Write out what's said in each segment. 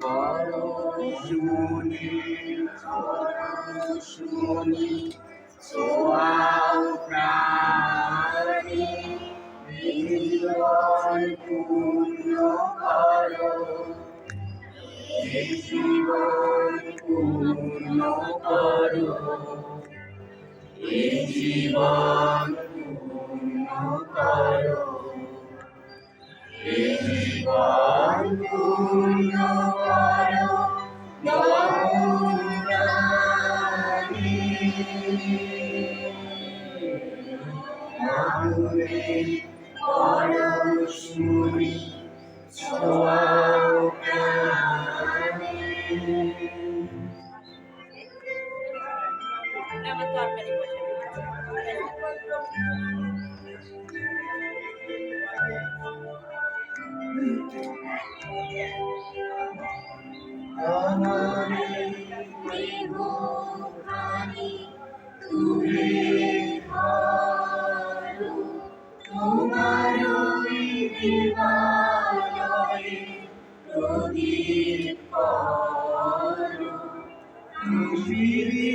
করো। প্রাণী জীবন জীবন পরশুনি ছোঁয়াও প্রাণী। আমার ধরো, দেবালয়ে প্রদীপ করো। পৃথিবী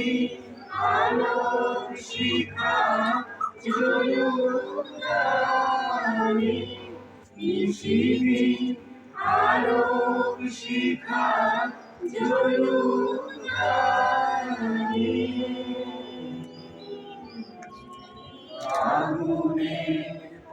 আলোক শিখা জ্বলুক প্রাণে। আলোক আগুনে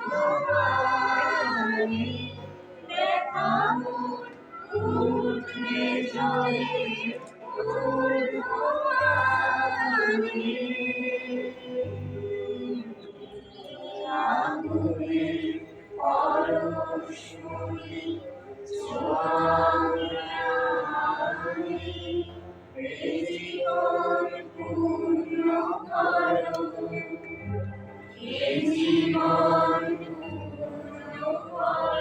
ঊর্ধ্বগামী।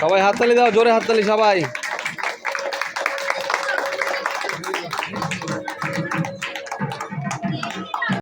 সবাই হাততালি দাও জোরে হাততালি সবাই।